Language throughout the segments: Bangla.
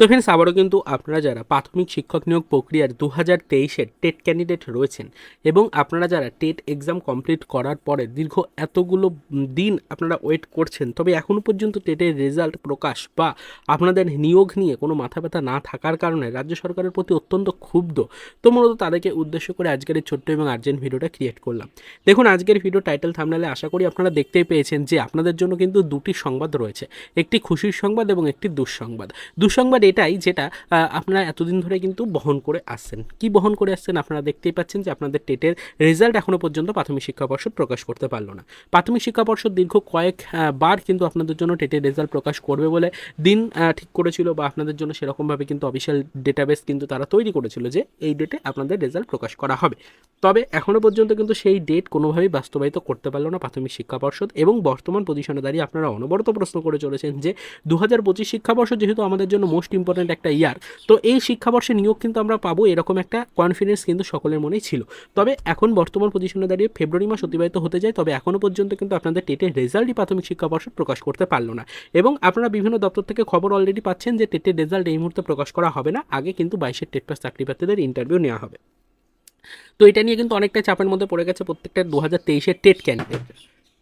তো ফ্রেন্ডস আবারও কিন্তু আপনারা যারা প্রাথমিক শিক্ষক নিয়োগ প্রক্রিয়ার দু হাজার তেইশের টেট ক্যান্ডিডেট রয়েছেন এবং আপনারা যারা টেট এক্সাম কমপ্লিট করার পরে দীর্ঘ এতগুলো দিন আপনারা ওয়েট করছেন, তবে এখনও পর্যন্ত টেটের রেজাল্ট প্রকাশ বা আপনাদের নিয়োগ নিয়ে কোনো মাথা ব্যথা না থাকার কারণে রাজ্য সরকারের প্রতি অত্যন্ত ক্ষুব্ধ, তো মূলত তাদেরকে উদ্দেশ্য করে আজকের এই ছোট্ট এবং আর্জেন্ট ভিডিওটা ক্রিয়েট করলাম। দেখুন, আজকের ভিডিও টাইটেল থামনালে আশা করি আপনারা দেখতেই পেয়েছেন যে আপনাদের জন্য কিন্তু দুটি সংবাদ রয়েছে, একটি খুশির সংবাদ এবং একটি দুঃসংবাদ। দুঃসংবাদ এটাই যেটা আপনারা এতদিন ধরে কিন্তু বহন করে আসছেন। কি বহন করে আসছেন? আপনারা দেখতেই পাচ্ছেন যে আপনাদের টেটের রেজাল্ট এখনও পর্যন্ত প্রাথমিক শিক্ষা পর্ষদ প্রকাশ করতে পারল না। প্রাথমিক শিক্ষা পর্ষদ দীর্ঘ কয়েক বার কিন্তু আপনাদের জন্য টেটের রেজাল্ট প্রকাশ করবে বলে দিন ঠিক করেছিল বা আপনাদের জন্য সেরকমভাবে কিন্তু অফিসিয়াল ডেটাবেস কিন্তু তারা তৈরি করেছিল যে এই ডেটে আপনাদের রেজাল্ট প্রকাশ করা হবে। তবে এখনও পর্যন্ত কিন্তু সেই ডেট কোনোভাবেই বাস্তবায়িত করতে পারল না প্রাথমিক শিক্ষা পর্ষদ এবং বর্তমান পজিশনে দাঁড়িয়ে আপনারা অনবরত প্রশ্ন করে চলেছেন যে দু হাজার পঁচিশ শিক্ষাবর্ষ যেহেতু আমাদের জন্য মোস্ট ইম্পর্ট্যান্ট একটা ইয়ার তো এই শিক্ষাবর্ষে নিয়োগ কিন্তু আমরা পাবো এরকম একটা কনফিডেন্স কিন্তু সকলের মনেই ছিল। তবে এখন বর্তমান পজিশনে দাঁড়িয়ে ফেব্রুয়ারি মাস অতিবাহিত হতে যায়, তবে এখনও পর্যন্ত কিন্তু আপনাদের টেটের রেজাল্টই প্রাথমিক শিক্ষা পর্ষদ প্রকাশ করতে পারল না। এবং আপনারা বিভিন্ন দপ্তর থেকে খবর অলরেডি পাচ্ছেন যে টেটের রেজাল্ট এই মুহূর্তে প্রকাশ করা হবে না, আগে কিন্তু বাইশের টেট পাস চাকরি প্রার্থীদের ইন্টারভিউ নেওয়া হবে। তো এটা নিয়ে কিন্তু অনেকটা চাপের মধ্যে পড়ে গেছে প্রত্যেকটা দু হাজার তেইশের টেট ক্যান্ডিডেট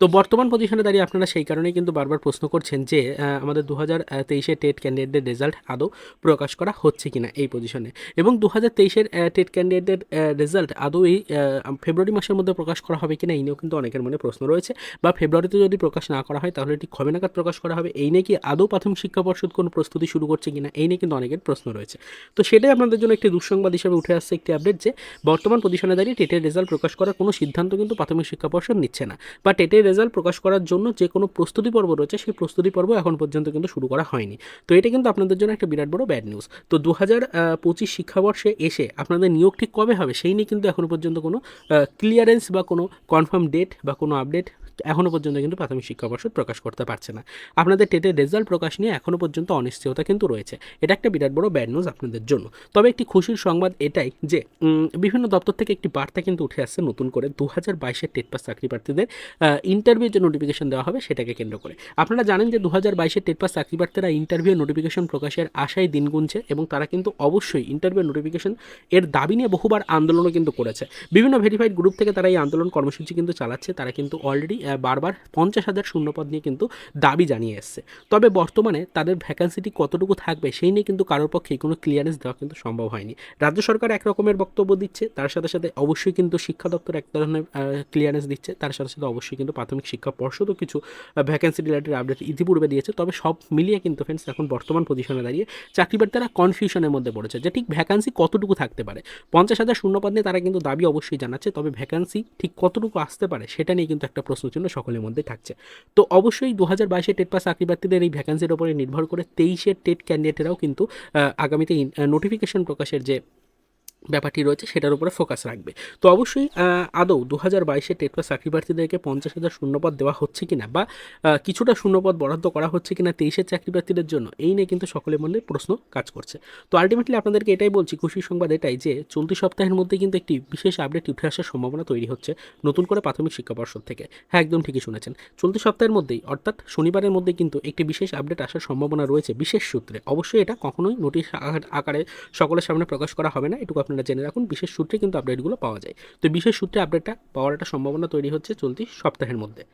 তো বর্তমান পজিশনে দাঁড়িয়ে আপনারা সেই কারণেই কিন্তু বারবার প্রশ্ন করছেন যে আমাদের দু হাজার তেইশে টেট ক্যান্ডিডেটদের রেজাল্ট আদৌ প্রকাশ করা হচ্ছে কিনা এই পজিশনে এবং দু হাজার তেইশের টেট ক্যান্ডিডেটদের রেজাল্ট আদৌ এই ফেব্রুয়ারি মাসের মধ্যে প্রকাশ করা হবে কিনা, এই নিয়েও কিন্তু অনেকের মনে প্রশ্ন রয়েছে। বা ফেব্রুয়ারিতে যদি প্রকাশ না করা হয়, তাহলে ঠিক কবে নাগাদ প্রকাশ করা হবে, এই নিয়ে কি আদৌ প্রাথমিক শিক্ষা পর্ষদ কোনো প্রস্তুতি শুরু করছে কিনা, এই নিয়ে কিন্তু অনেকের প্রশ্ন রয়েছে। তো সেটাই আপনাদের জন্য একটি দুঃসংবাদ হিসেবে উঠে আসছে একটি আপডেট যে, বর্তমান পজিশনে দাঁড়িয়ে টেটের রেজাল্ট প্রকাশ করার কোনো সিদ্ধান্ত কিন্তু প্রাথমিক শিক্ষা পর্ষদ নিচ্ছে না। বা টেটের রেজাল্ট প্রকাশ করার জন্য যে কোনো প্রস্তুতি পর্ব রয়েছে, সেই প্রস্তুতি পর্ব এখন পর্যন্ত কিন্তু শুরু করা হয়নি। তো এটা কিন্তু আপনাদের জন্য একটা বিরাট বড় ব্যাড নিউজ তো দু হাজার পঁচিশ শিক্ষাবর্ষে এসে আপনাদের নিয়োগ ঠিক কবে হবে, সেই নিয়ে কিন্তু এখনও পর্যন্ত কোনো ক্লিয়ারেন্স বা কোনো কনফার্ম ডেট বা কোনো আপডেট এখনও পর্যন্ত কিন্তু প্রাথমিক শিক্ষা পর্ষদ প্রকাশ করতে পারছে না। আপনাদের টেটের রেজাল্ট প্রকাশ নিয়ে এখনও পর্যন্ত অনিশ্চয়তা কিন্তু রয়েছে। এটা একটা বিরাট বড় ব্যাড নিউজ আপনাদের জন্য। তবে একটি খুশির সংবাদ এটাই যে বিভিন্ন দপ্তর থেকে একটি বার্তা কিন্তু উঠে আসছে নতুন করে দু হাজার বাইশের টেট পাস চাকরি প্রার্থীদের ইন্টারভিউ যে নোটিফিকেশন দেওয়া হবে সেটাকে কেন্দ্র করে। আপনারা জানেন যে দু হাজার বাইশের টেট পাস চাকরি প্রার্থীরা ইন্টারভিউ নোটিফিকেশন প্রকাশের আশায় দিন গুনছে এবং তারা কিন্তু অবশ্যই ইন্টারভিউ নোটিফিকেশন এর দাবি নিয়ে বহুবার আন্দোলনও কিন্তু করেছে। বিভিন্ন ভেরিফাইড গ্রুপ থেকে তারা এই আন্দোলন কর্মসূচি কিন্তু চালাচ্ছে, তারা কিন্তু অলরেডি বারবার পঞ্চাশ হাজার শূন্যপদ নিয়ে কিন্তু দাবি জানিয়ে এসছে। তবে বর্তমানে তাদের ভ্যাকান্সিটি কতটুকু থাকবে সেই নিয়ে কিন্তু কারোর পক্ষে কোনো ক্লিয়ারেন্স দেওয়া কিন্তু সম্ভব হয়নি। রাজ্য সরকার এক রকমের বক্তব্য দিচ্ছে, তার সাথে সাথে অবশ্যই কিন্তু শিক্ষা দপ্তর এক ধরনের ক্লিয়ারেন্স দিচ্ছে, তার সাথে সাথে অবশ্যই কিন্তু প্রাথমিক শিক্ষা পর্ষদও কিছু ভ্যাকেন্সি রিলেটেড আপডেট ইতিপূর্বে দিয়েছে। তবে সব মিলিয়ে কিন্তু ফ্রেন্ডস এখন বর্তমান পজিশনে দাঁড়িয়ে চাকরিপ্রার্থীরা কনফিউশনের মধ্যে পড়েছে যে ঠিক ভ্যাকান্সি কতটুকু থাকতে পারে। পঞ্চাশ হাজার শূন্যপদ নিয়ে তারা কিন্তু দাবি অবশ্যই জানাচ্ছে, তবে ভ্যাকান্সি ঠিক কতটুকু আসতে পারে সেটা নিয়ে কিন্তু একটা প্রশ্নচিহ্ন সকলের মধ্যে থাকছে। তো অবশ্যই দু হাজার বাইশে টেট পাস চাকরিপ্রার্থীদের এই ভ্যাকান্সির ওপরে নির্ভর করে তেইশের টেট ক্যান্ডিডেটেরাও কিন্তু আগামীতে নোটিফিকেশন প্রকাশের যে ব্যাপারটি রয়েছে সেটার উপরে ফোকাস রাখবে। তো অবশ্যই আদৌ দু হাজার বাইশে টেট পাস চাকরি প্রার্থীদেরকে পঞ্চাশ হাজার শূন্যপদ দেওয়া হচ্ছে কিনা বা কিছুটা শূন্যপদ বরাদ্দ করা হচ্ছে কিনা তেইশের চাকরি প্রার্থীদের জন্য, এই নিয়ে কিন্তু সকলের মধ্যে প্রশ্ন কাজ করছে। তো আলটিমেটলি আপনাদেরকে এটাই বলছি, খুশির সংবাদ এটাই যে, চলতি সপ্তাহের মধ্যে কিন্তু একটি বিশেষ আপডেট উঠে আসার সম্ভাবনা তৈরি হচ্ছে নতুন করে প্রাথমিক শিক্ষা পর্ষদ থেকে। হ্যাঁ একদম ঠিকই শুনেছেন। চলতি সপ্তাহের মধ্যেই, অর্থাৎ শনিবারের মধ্যে কিন্তু একটি বিশেষ আপডেট আসার সম্ভাবনা রয়েছে বিশেষ সূত্রে। অবশ্যই এটা কখনোই নোটিশ আকারে সকলের সামনে প্রকাশ করা হবে না, এটুকু আপনারা জেনে রাখুন, বিশেষ সূত্রে কিন্তু আপডেটগুলো পাওয়া যায়। তো বিশেষ সূত্রে আপডেটটা পাওয়ার একটা সম্ভাবনা তৈরি হচ্ছে চলতি সপ্তাহের মধ্যে।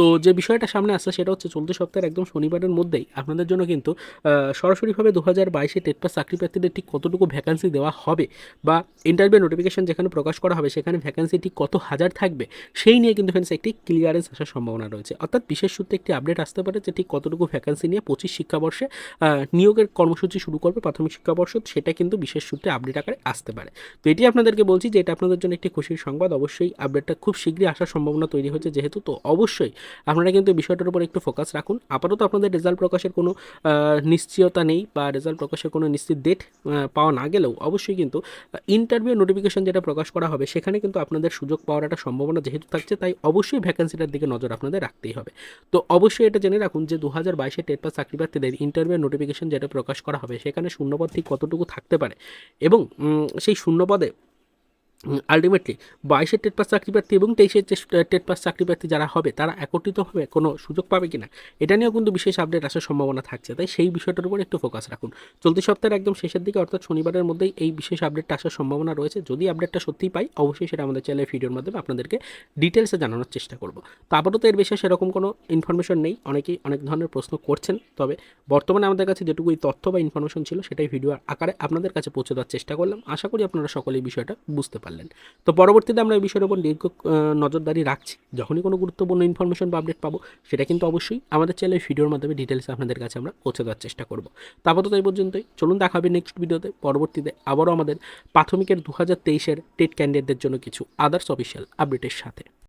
তো যে বিষয়টা সামনে আসছে সেটা হচ্ছে চলতি সপ্তাহের একদম শনিবারের মধ্যেই আপনাদের জন্য কিন্তু সরাসরিভাবে দু হাজার বাইশে টেট পাস চাকরি প্রার্থীদের ঠিক কতটুকু ভ্যাকান্সি দেওয়া হবে বা ইন্টারভিউ নোটিফিকেশন যেখানে প্রকাশ করা হবে সেখানে ভ্যাকান্সি ঠিক কত হাজার থাকবে, সেই নিয়ে কিন্তু ফ্রেন্ডস একটি ক্লিয়ারেন্স আসার সম্ভাবনা রয়েছে। অর্থাৎ বিশেষ সূত্রে একটি আপডেট আসতে পারে যে ঠিক কতটুকু ভ্যাকান্সি নিয়ে পঁচিশ শিক্ষাবর্ষে নিয়োগের কর্মসূচি শুরু করবে প্রাথমিক শিক্ষাবর্ষ, সেটা কিন্তু বিশেষ সূত্রে আপডেট আকারে আসতে পারে। তো এটি আপনাদেরকে বলছি যে এটা আপনাদের জন্য একটি খুশির সংবাদ, অবশ্যই আপডেটটা খুব শীঘ্রই আসার সম্ভাবনা তৈরি হয়েছে যেহেতু, তো অবশ্যই আপনারা কিন্তু বিষয়টার উপর একটু ফোকাস রাখুন। আপাতত আপনাদের রেজাল্ট প্রকাশের কোনো নিশ্চয়তা নেই বা রেজাল্ট প্রকাশের কোনো নিশ্চিত ডেট পাওয়া না গেলেও অবশ্যই কিন্তু ইন্টারভিউ নোটিফিকেশন যেটা প্রকাশ করা হবে সেখানে কিন্তু আপনাদের সুযোগ পাওয়ার একটা সম্ভাবনা যেহেতু থাকছে, তাই অবশ্যই ভ্যাকেন্সিটার দিকে নজর আপনাদের রাখতেই হবে। তো অবশ্যই এটা জেনে রাখুন যে দু হাজার বাইশে টেট পাস চাকরি প্রার্থীদের ইন্টারভিউ নোটিফিকেশন যেটা প্রকাশ করা হবে সেখানে শূন্যপদ ঠিক কতটুকু থাকতে পারে এবং সেই শূন্যপদে আলটিমেটলি বাইশের টেট পাস চাকরি প্রার্থী এবং তেইশের টেট পাস চাকরি প্রার্থী যারা হবে, তারা একত্রিতভাবে কোনো সুযোগ পাবে কি না এটা নিয়েও কিন্তু বিশেষ আপডেট আসার সম্ভাবনা থাকছে। তাই সেই বিষয়টার উপর একটু ফোকাস রাখুন। চলতি সপ্তাহের একদম শেষের দিকে, অর্থাৎ শনিবারের মধ্যেই এই বিশেষ আপডেটটা আসার সম্ভাবনা রয়েছে। যদি আপডেটটা সত্যিই পাই, অবশ্যই সেটা আমাদের চ্যানেলের ভিডিওর মাধ্যমে আপনাদেরকে ডিটেলসে জানানোর চেষ্টা করব। তো আপাতত এর বিষয়ে সেরকম কোনো ইনফরমেশন নেই। অনেকেই অনেক ধরনের প্রশ্ন করছেন। তবে বর্তমানে আমাদের কাছে যেটুকু তথ্য বা ইনফরমেশন ছিল, সেটাই ভিডিও আকারে আপনাদের কাছে পৌঁছে দেওয়ার চেষ্টা করলাম। আশা করি আপনারা সকলে এই বিষয়টা বুঝতে পারলেন। তো পরবর্তীতে আমরা এই বিষয়ের উপর দীর্ঘ নজরদারি রাখছি। যখনই কোনো গুরুত্বপূর্ণ ইনফরমেশন বা আপডেট পাবো, সেটা কিন্তু অবশ্যই আমাদের চ্যানেলের ভিডিওর মাধ্যমে ডিটেলস আপনাদের কাছে আমরা পৌঁছে দেওয়ার চেষ্টা করব। তো আপাতত এই পর্যন্তই। চলুন দেখা হবে নেক্সট ভিডিওতে পরবর্তীতে আবারও আমাদের প্রাথমিকের দু হাজার তেইশের টেট ক্যান্ডিডেটদের জন্য কিছু আদার্স অফিসিয়াল আপডেটের সাথে।